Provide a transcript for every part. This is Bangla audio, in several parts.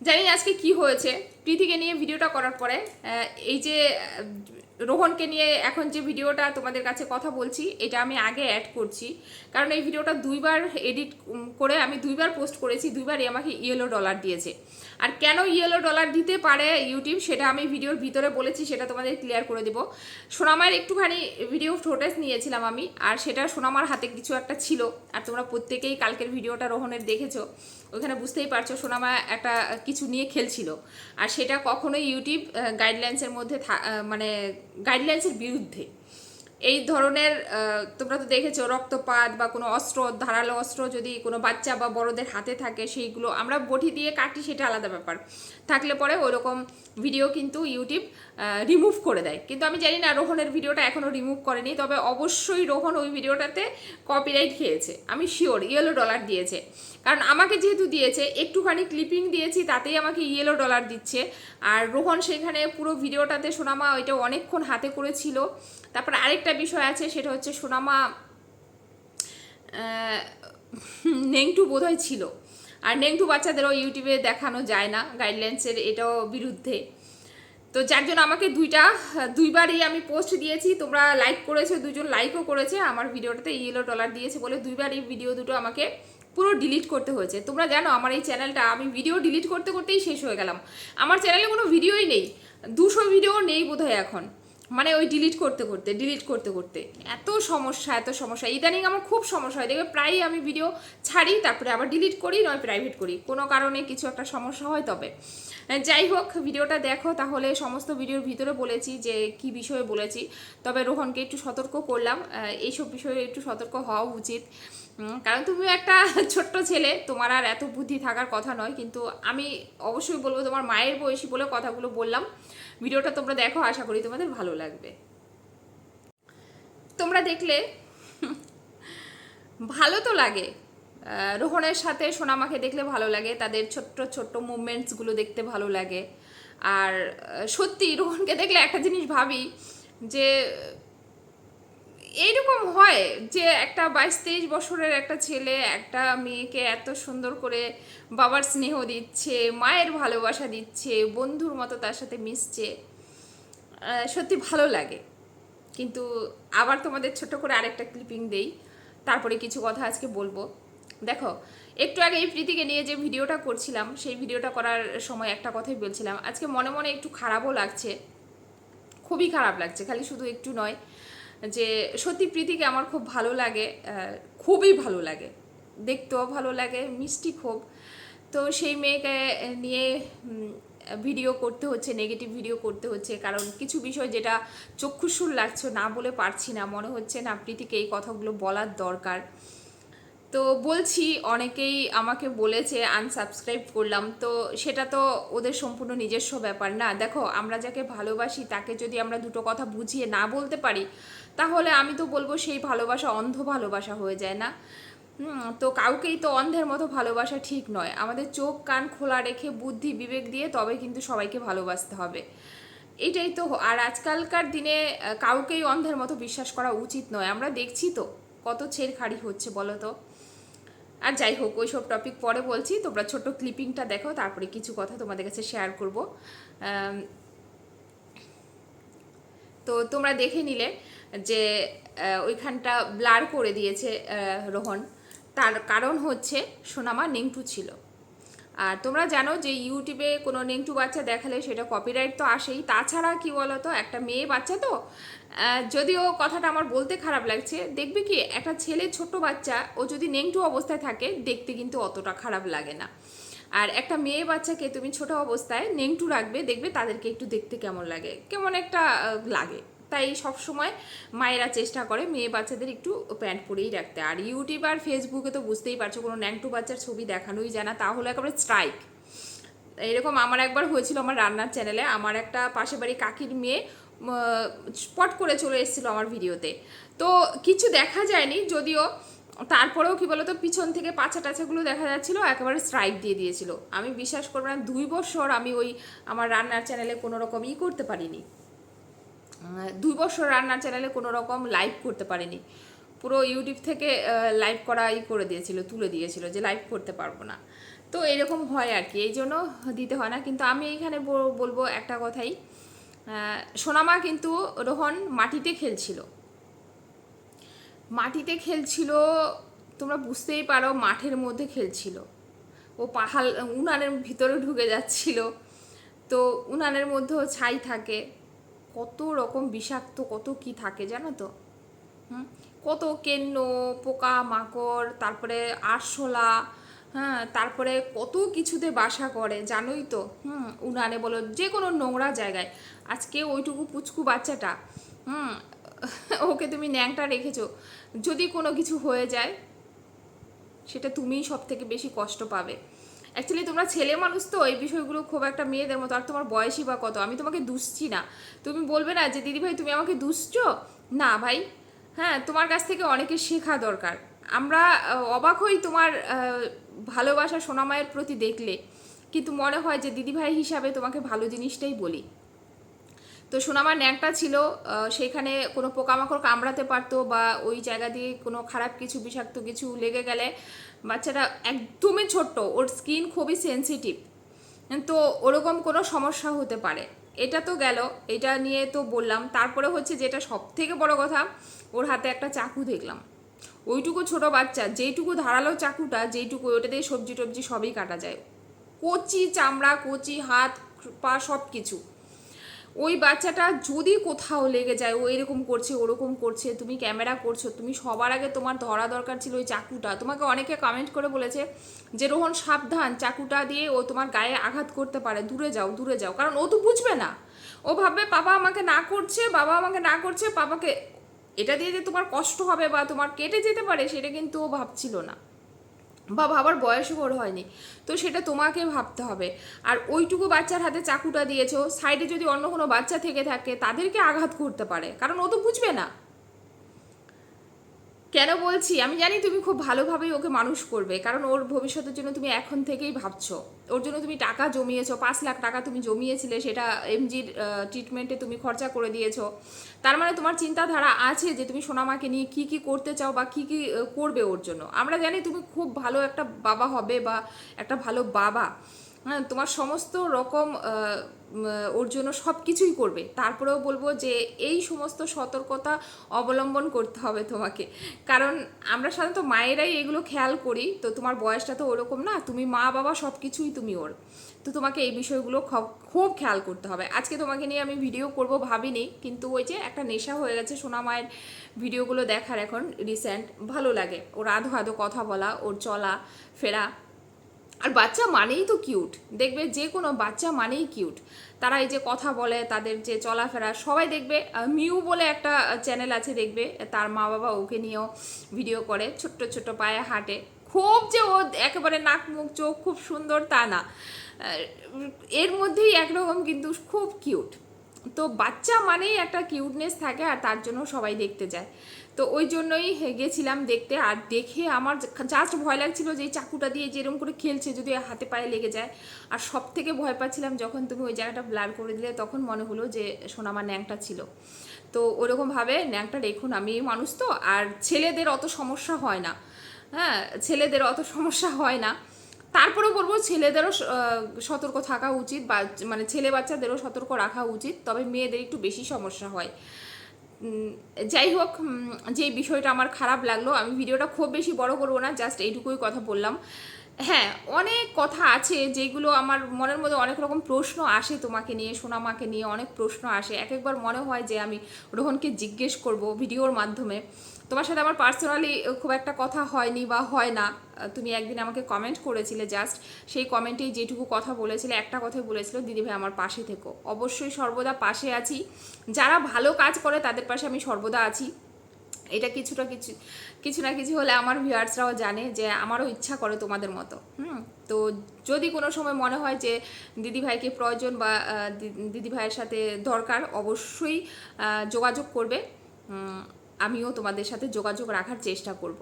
জানি আজকে কি হয়েছে। প্রীতিকে নিয়ে ভিডিওটা করার পরে এই যে রোহনকে নিয়ে এখন যে ভিডিওটা তোমাদের কাছে কথা বলছি, এটা আমি আগে অ্যাড করছি। কারণ এই ভিডিওটা দুইবার এডিট করে আমি দুইবার পোস্ট করেছি, দুইবারই আমাকে ইয়েলো ডলার দিয়েছে। আর কেন ইয়েলো ডলার দিতে পারে ইউটিউব সেটা আমি ভিডিওর ভিতরে বলেছি, সেটা তোমাদের ক্লিয়ার করে দেবো। সোনামার একটুখানি ভিডিও ফোটেজ নিয়েছিলাম আমি, আর সেটা সোনামার হাতে কিছু একটা ছিল, আর তোমরা প্রত্যেকেই কালকের ভিডিওটা রোহনের দেখেছ, ওখানে বুঝতেই পারছ সোনামা একটা কিছু নিয়ে খেলছিল। আর সেটা কখনোই ইউটিউব গাইডলাইন্সের মধ্যে মানে গাইডলাইন্সের বিরুদ্ধে। এই ধরনের তোমরা তো দেখেছ, রক্তপাত বা কোনো অস্ত্র, ধারালো অস্ত্র যদি কোনো বাচ্চা বা বড়দের হাতে থাকে, সেইগুলো আমরা বটি দিয়ে কাটি, সেটা আলাদা ব্যাপার। থাকলে পরে ওরকম ভিডিও কিন্তু ইউটিউব রিমুভ করে দেয়। কিন্তু আমি জানি না রোহনের ভিডিওটা এখনও রিমুভ করেনি, তবে অবশ্যই রোহন ওই ভিডিওটাতে কপিরাইট খেয়েছে। আমি শিওর ইয়েলো ডলার দিয়েছে। কারণ আমাকে যেহেতু দিয়েছে, একটুখানি ক্লিপিং দিয়েছি, তাতেই আমাকে ইয়েলো ডলার দিচ্ছে। আর রোহন সেখানে পুরো ভিডিওটাতে সোনামা ওইটা অনেকক্ষণ হাতে করেছিল। তারপর আরেকটা বিষয় আছে, সেটা হচ্ছে সোনামা নেংটু বোধহয় ছিল। আর নেংটু বাচ্চাদেরও ইউটিউবে দেখানো যায় না গাইডলাইন্সের এটাও বিরুদ্ধে। তো যার জন্য আমাকে দুইটা, দুইবারই আমি পোস্ট দিয়েছি। তোমরা লাইক করেছ, দুজন লাইকও করেছে। আমার ভিডিওটাতে ইয়েলো ডলার দিয়েছে বলে দুইবারই ভিডিও দুটো আমাকে পুরো ডিলিট করতে হয়েছে। তোমরা জানো, আমার এই চ্যানেলটা আমি ভিডিও ডিলিট করতে করতেই শেষ হয়ে গেলাম। আমার চ্যানেলে কোনো ভিডিওই নেই। দুশো ভিডিও নেই বোধহয় এখন। মানে ওই ডিলিট করতে করতে ডিলিট করতে করতে। এত সমস্যা এত সমস্যা। ইদানিং আমার খুব সমস্যা হয়। দেখবে প্রায়ই আমি ভিডিও ছাড়ি, তারপরে আবার ডিলিট করি, নয় প্রাইভেট করি। কোনো কারণে কিছু একটা সমস্যা হয় তবে। যাই হোক ভিডিওটা দেখো। তাহলে সমস্ত ভিডিওর ভিতরে বলেছি যে, কি বিষয়ে বলেছি। তবে রোহনকে একটু সতর্ক করলাম। এইসব বিষয়ে একটু সতর্ক হওয়া উচিত। কারণ তুমিও একটা ছোট্ট ছেলে, তোমার আর এত বুদ্ধি থাকার কথা নয়, কিন্তু আমি অবশ্যই বলব তোমার মায়ের বয়সী বলে কথাগুলো বললাম। ভিডিওটা তোমরা দেখো, আশা করি তোমাদের ভালো লাগবে। তোমরা দেখলে, ভালো তো লাগে। রোহনের সাথে সোনামাকে দেখলে ভালো লাগে, তাদের ছোট্ট ছোট্ট মুভমেন্টসগুলো দেখতে ভালো লাগে। আর সত্যি রোহনকে দেখলে একটা জিনিস ভাবি যে এইরকম হয় যে একটা বাইশ তেইশ বছরের একটা ছেলে একটা মেয়েকে এত সুন্দর করে বাবার স্নেহ দিচ্ছে, মায়ের ভালোবাসা দিচ্ছে, বন্ধুর মতো তার সাথে মিশছে সত্যি ভালো লাগে। কিন্তু আবার তোমাদের ছোট করে আরেকটা ক্লিপিং দেই, তারপরে কিছু কথা আজকে বলব। দেখো, একটু আগে এই প্রীতিকে নিয়ে যে ভিডিওটা করছিলাম, সেই ভিডিওটা করার সময় একটা কথাই বলছিলাম, আজকে মনে মনে একটু খারাপও লাগছে, খুবই খারাপ লাগছে, খালি শুধু একটু নয় যে সত্যি প্রীতিকে আমার খুব ভালো লাগে খুবই ভালো লাগে। দেখতেও ভালো লাগে, মিষ্টি খুব। তো সেই মেয়েকে নিয়ে ভিডিও করতে হচ্ছে নেগেটিভ ভিডিও করতে হচ্ছে। কারণ কিছু বিষয় যেটা চক্ষুসুর লাগছে না বলে পারছি না। মনে হচ্ছে না প্রীতিকে এই কথাগুলো বলার দরকার। তো বলছি, অনেকেই আমাকে বলেছে আনসাবস্ক্রাইব করলাম। তো সেটা তো ওদের সম্পূর্ণ নিজস্ব ব্যাপার না। দেখো, আমরা যাকে ভালোবাসি, তাকে যদি আমরা দুটো কথা বুঝিয়ে না বলতে পারি, তাহলে আমি তো বলব সেই ভালোবাসা অন্ধ ভালোবাসা হয়ে যায় না। তো কাউকেই তো অন্ধের মতো ভালোবাসা ঠিক নয়। আমাদের চোখ, কান খোলা রেখে বুদ্ধি, বিবেক দিয়ে তবে কিন্তু সবাইকে ভালোবাসতে হবে। এটাই তো আর আজকালকার দিনে কাউকেই অন্ধের মতো বিশ্বাস করা উচিত নয়। আমরা দেখছি তো কত ছেড়খাড়ি হচ্ছে, বলো তো? আর যাই হোক ওই সব টপিক পরে বলছি। তোমরা ছোট ক্লিপিংটা দেখো, তারপরে কিছু কথা তোমাদের কাছে শেয়ার করব। তো তোমরা দেখে নিলে যে ওইখানটা ব্লার করে দিয়েছে রোহন। তার কারণ হচ্ছে, সোনামা নিংটু ছিল। আর তোমরা জানো যে ইউটিউবে কোনো নেংটু বাচ্চা দেখালে সেটা কপিরাইট তো আসেই। তাছাড়া কি তো একটা মেয়ে বাচ্চা তো যদিও কথাটা আমার বলতে খারাপ লাগছে, দেখবে কি একটা ছেলে ছোট বাচ্চা, ও যদি নেংটু অবস্থায় থাকে, দেখতে কিন্তু অতটা খারাপ লাগে না। আর একটা মেয়ে বাচ্চাকে তুমি ছোট অবস্থায় নেংটু রাখবে, দেখবে তাদেরকে একটু দেখতে কেমন লাগে, কেমন একটা লাগে। তাই সব সময় মায়েরা চেষ্টা করে মেয়ে বাচ্চাদের একটু প্যান্ট পরেই রাখতে। আর ইউটিউব আর ফেসবুকে তো বুঝতেই পারছ, কোনো ন্যাংটু বাচ্চার ছবি দেখানোই যায় না, তাহলে একেবারে স্ট্রাইক এরকম আমার একবার হয়েছিল আমার রান্নার চ্যানেলে আমার একটা পাশে বাড়ি কাকির মেয়ে স্পট করে চলে এসেছিল আমার ভিডিওতে। তো কিছু দেখা যায়নি, যদিও তারপরেও কি বলতো, পিছন থেকে পাছা টাছাগুলো দেখা যাচ্ছিল, একেবারে স্ট্রাইক দিয়ে দিয়েছিল। আমি বিশ্বাস করব না, দুই বছর আমি ওই আমার রান্নার চ্যানেলে কোনো রকম ই করতে পারিনি। দুই বছর রান্নার চ্যানেলে কোনো রকম লাইভ করতে পারিনি। পুরো ইউটিউব থেকে লাইভ করা ই করে দিয়েছিল, তুলে দিয়েছিল যে লাইভ করতে পারব না। তো এরকম হয় আর কি এই জন্য দিতে হয় না। কিন্তু আমি এইখানে বল- বলব একটা কথাই সোনামা কিন্তু রোহন মাটিতে খেলছিল। মাটিতে খেলছিল, তোমরা বুঝতেই পারো মাঠের মধ্যে খেলছিল। ও পাহাড়, উনানের ভিতরে ঢুকে যাচ্ছিল। তো উনানের মধ্যেও ছাই থাকে। কত রকম বিষাক্ত, কত কি থাকে জানো তো? হুম? কত কেন্ন, পোকা, মাকড়, তারপরে আরশোলা হ্যাঁ তারপরে কত কিছুতে বাসা করে, জানোই তো। হুম, উনানে বলো যে কোনো নোংরা জায়গায়। আজকে ওইটুকু পুচকু বাচ্চাটা, হুম, ওকে তুমি ন্যাংটা রেখেছো, যদি কোনো কিছু হয়ে যায়, সেটা তুমিই সব থেকে বেশি কষ্ট পাবে। অ্যাকচুয়ালি তোমরা ছেলে মানুষ তো, এই বিষয়গুলো খুব একটা মেয়েদের মতো। আর তোমার বয়সই বা কত? আমি তোমাকে দুষছি না। তুমি বলবে না যে, দিদি ভাই, তুমি আমাকে দুষছ? না ভাই। হ্যাঁ তোমার কাছ থেকে অনেকে শেখা দরকার। আমরা অবাক হই তোমার ভালোবাসা সোনামায়ের প্রতি দেখলে। কিন্তু মনে হয় যে দিদিভাই হিসাবে তোমাকে ভালো জিনিসটাই বলি। তো সোনামার ন্যাংটা ছিল সেখানে কোনো পোকামাকড় কামড়াতে পারতো বা ওই জায়গা দিয়ে কোনো খারাপ কিছু, বিষাক্ত কিছু লেগে গেলে বাচ্চাটা একদমই ছোট্ট, ওর স্কিন খুবই সেনসিটিভ। তো ওরকম কোনো সমস্যা হতে পারে। এটা তো গেল, এটা নিয়ে তো বললাম। তারপরে হচ্ছে যেটা সব থেকে বড় কথা, ওর হাতে একটা চাকু দেখলাম। ওইটুকু ছোট বাচ্চা, যেইটুকু ধারালো চাকুটা, যেইটুকু ওটা দিয়ে সবজি টবজি সবই কাটা যায়। কচি চামড়া, কচি হাত, পা সব কিছু ওই বাচ্চাটা যদি কোথাও লেগে যায়, ও এরকম করছে, ওরকম করছে, তুমি ক্যামেরা করছ, তুমি সবার আগে তোমার ধরা দরকার ছিল ওই চাকুটা। তোমাকে অনেকে কমেন্ট করে বলেছে যে, রোহন, সাবধান, চাকুটা দিয়ে ও তোমার গায়ে আঘাত করতে পারে। দূরে যাও দূরে যাও। কারণ ও তো বুঝবে না। ও ভাববে, বাবা আমাকে না করছে, বাবা আমাকে না করছে, বাবাকে এটা দিয়ে যে তোমার কষ্ট হবে বা তোমার কেটে যেতে পারে, সেটা কিন্তু ও ভাবছিল না। বা ভাবার বয়সও বড় হয়নি। তো সেটা তোমাকে ভাবতে হবে। আর ওইটুকু বাচ্চার হাতে চাকুটা দিয়েছ, সাইডে যদি অন্য কোনো বাচ্চা থেকে থাকে, তাদেরকে আঘাত করতে পারে। কারণ ও তো বুঝবে না। কেন বলছি? আমি জানি তুমি খুব ভালোভাবেই ওকে মানুষ করবে, কারণ ওর ভবিষ্যতের জন্য তুমি এখন থেকেই ভাবছ। ওর জন্য তুমি টাকা জমিয়েছো, পাঁচ লাখ টাকা তুমি জমিয়েছিলে, সেটা এমজির ট্রিটমেন্টে তুমি খরচা করে দিয়েছ। তার মানে তোমার চিন্তাধারা আছে যে তুমি সোনামাকে নিয়ে কি কি করতে চাও বা কি কি করবে ওর জন্য। আমরা জানি তুমি খুব ভালো একটা বাবা হবে বা একটা ভালো বাবা। হ্যাঁ তোমার সমস্ত রকম ওর জন্য সব কিছুই করবে। তারপরেও বলব যে এই সমস্ত সতর্কতা অবলম্বন করতে হবে তোমাকে। কারণ আমরা সাধারণত মায়েরাই এগুলো খেয়াল করি, তো তোমার বয়সটা তো ওরকম না, তুমি মা, বাবা সব কিছুই তুমি ওর। তো তোমাকে এই বিষয়গুলো খুব খেয়াল করতে হবে। আজকে তোমাকে নিয়ে আমি ভিডিও করব ভাবিনি, কিন্তু ওই যে একটা নেশা হয়ে গেছে সোনা মায়ের ভিডিওগুলো দেখার এখন রিসেন্ট ভালো লাগে। ওর আধো আধো কথা বলা, ওর চলা ফেরা আর বাচ্চা মানেই তো কিউট দেখবে যে কোনো বাচ্চা মানেই কিউট তারা এই যে কথা বলে, তাদের যে চলাফেরা, সবাই দেখবে মিউ বলে একটা চ্যানেল আছে দেখবে, তার মা বাবা ওকে নিয়েও ভিডিও করে, ছোট্ট ছোট্ট পায়ে হাঁটে। খুব যে ও একেবারে নাক, মুখ, চোখ খুব সুন্দর তা না। এর মধ্যেই একরকম কিন্তু খুব কিউট তো বাচ্চা মানেই একটা কিউটনেস থাকে আর তার জন্য সবাই দেখতে যায় তো ওই জন্যই গেছিলাম দেখতে। আর দেখে আমার জাস্ট ভয় লাগছিল যে চাকুটা দিয়ে যেরকম করে খেলছে যদি হাতে পায়ে লেগে যায়। আর সব থেকে ভয় পাচ্ছিলাম যখন তুমি ওই জায়গাটা ব্লার করে দিলে তখন মনে হলো যে সোনামার ন্যাংটা ছিল। তো ওরকমভাবে ন্যাংটা রেখুন আমি মানুষ তো। আর ছেলেদের অত সমস্যা হয় না। হ্যাঁ ছেলেদের অত সমস্যা হয় না। তারপরে বলব ছেলেদেরও সতর্ক থাকা উচিত বা মানে ছেলে বাচ্চাদেরও সতর্ক রাখা উচিত। তবে মেয়েদের একটু বেশি সমস্যা হয়। যাই হোক যে বিষয়টা আমার খারাপ লাগল, আমি ভিডিওটা খুব বেশি বড় করব না, জাস্ট এইটুকুই কথা বললাম। হ্যাঁ অনেক কথা আছে যেগুলো আমার মনের মধ্যে অনেক রকম প্রশ্ন আসে তোমাকে নিয়ে, সোনামাকে নিয়ে অনেক প্রশ্ন আসে। এক একবার মনে হয় যে আমি রোহনকে জিজ্ঞেস করব ভিডিওর মাধ্যমে। তোমার সাথে আমার পার্সোনালি খুব একটা কথা হয়নি বা হয় না। তুমি একদিন আমাকে কমেন্ট করেছিলে জাস্ট সেই কমেন্টেই যেটুকু কথা বলেছিলে, একটা কথাই বলেছিল দিদিভাই আমার পাশে থেকো। অবশ্যই সর্বদা পাশে আছি। যারা ভালো কাজ করে তাদের পাশে আমি সর্বদা আছি। এটা কিছুটা কিছু কিছু না কিছু হলে আমার ভিউয়ার্সরাও জানে যে আমারও ইচ্ছা করে তোমাদের মতো, হুম? তো যদি কোনো সময় মনে হয় যে দিদিভাইকে প্রয়োজন বা দিদিভাইয়ের সাথে দরকার, অবশ্যই যোগাযোগ করবে। আমিও তোমাদের সাথে যোগাযোগ রাখার চেষ্টা করব।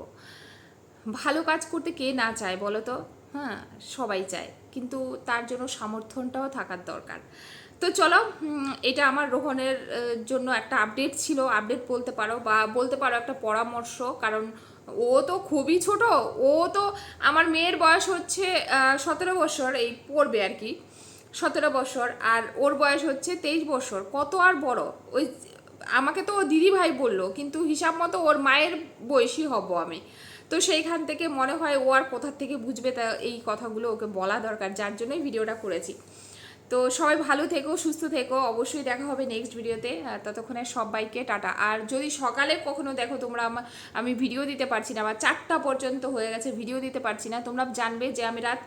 ভালো কাজ করতে কে না চায় বলো তো? হ্যাঁ সবাই চায়। কিন্তু তার জন্য সামর্থ্যটাও থাকার দরকার। তো চলো এটা আমার রোহনের জন্য একটা আপডেট ছিল। আপডেট বলতে পারো বা বলতে পারো একটা পরামর্শ, কারণ ও তো খুবই ছোট। ও তো, আমার মেয়ের বয়স হচ্ছে সতেরো বছর, এই পড়বে আর কি, সতেরো বছর। আর ওর বয়স হচ্ছে তেইশ বছর। কত আর বড়? ওই, আমাকে তো ও দিদি ভাই বলল, কিন্তু হিসাব মতো ওর মায়ের বয়সী হব আমি। তো সেইখান থেকে মনে হয় ও আর কোথার থেকে বুঝবে তা, এই কথাগুলো ওকে বলা দরকার, যার জন্যই ভিডিওটা করেছি। তো সবাই ভালো থেকো, সুস্থ থেকো। অবশ্যই দেখা হবে নেক্সট ভিডিওতে ততক্ষণে সবাইকে টাটা। আর যদি সকালে কখনো দেখো তোমরা আমা- ভিডিও দিতে পারছি না বা চারটা পর্যন্ত হয়ে গেছে ভিডিও দিতে পারছি না, তোমরা জানবে যে আমি রাত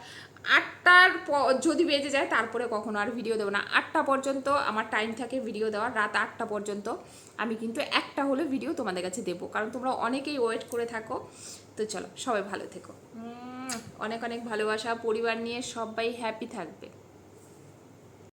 আটটার যদি বেজে যায় তারপরে কখনো আর ভিডিও দেবো না। আটটা পর্যন্ত আমার টাইম থাকে ভিডিও দেওয়ার, রাত আটটা পর্যন্ত আমি কিন্তু একটা হলে ভিডিও তোমাদের কাছে দেবো। কারণ তোমরা অনেকেই ওয়েট করে থাকো। তো চলো, সবাই ভালো থেকো। অনেক অনেক ভালোবাসা। পরিবার নিয়ে সবাই হ্যাপি থাকবে।